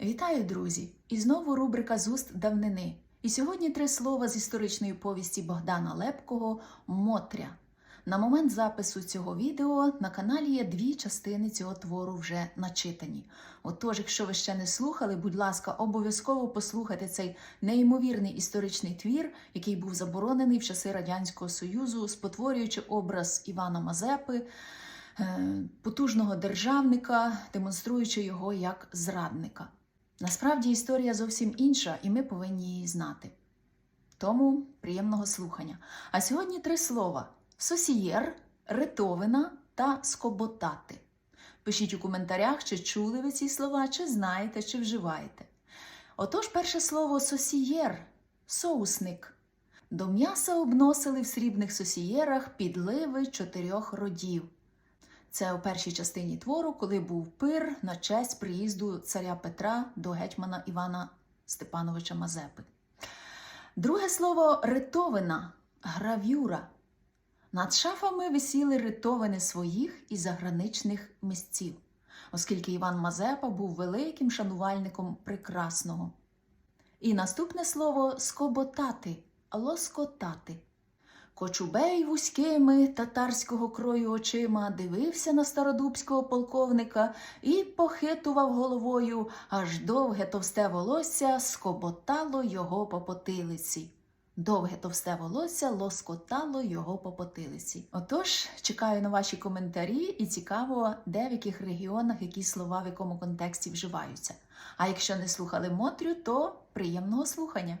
Вітаю, друзі! І знову рубрика з уст давнини. І сьогодні три слова з історичної повісті Богдана Лепкого Мотря. На момент запису цього відео на каналі є дві частини цього твору вже начитані. Отож, якщо ви ще не слухали, будь ласка, обов'язково послухайте цей неймовірний історичний твір, який був заборонений в часи Радянського Союзу, спотворюючи образ Івана Мазепи, е, потужного державника, демонструючи його як зрадника. Насправді історія зовсім інша, і ми повинні її знати. Тому приємного слухання. А сьогодні три слова: сосієр, ритовина та скоботати. Пишіть у коментарях, чи чули ви ці слова, чи знаєте, чи вживаєте. Отож, перше слово сосієр соусник. До м'яса обносили в срібних сосієрах підливи чотирьох родів. Це у першій частині твору, коли був пир на честь приїзду царя Петра до гетьмана Івана Степановича Мазепи. Друге слово ритовина, гравюра. Над шафами висіли ритовини своїх і заграничних місців, оскільки Іван Мазепа був великим шанувальником прекрасного. І наступне слово скоботати, лоскотати. Кочубей вузькими татарського крою очима дивився на стародубського полковника і похитував головою, аж довге товсте волосся скоботало його по потилиці. Довге товсте волосся лоскотало його по потилиці. Отож, чекаю на ваші коментарі і цікаво, де в яких регіонах які слова в якому контексті вживаються. А якщо не слухали Мотрю, то приємного слухання!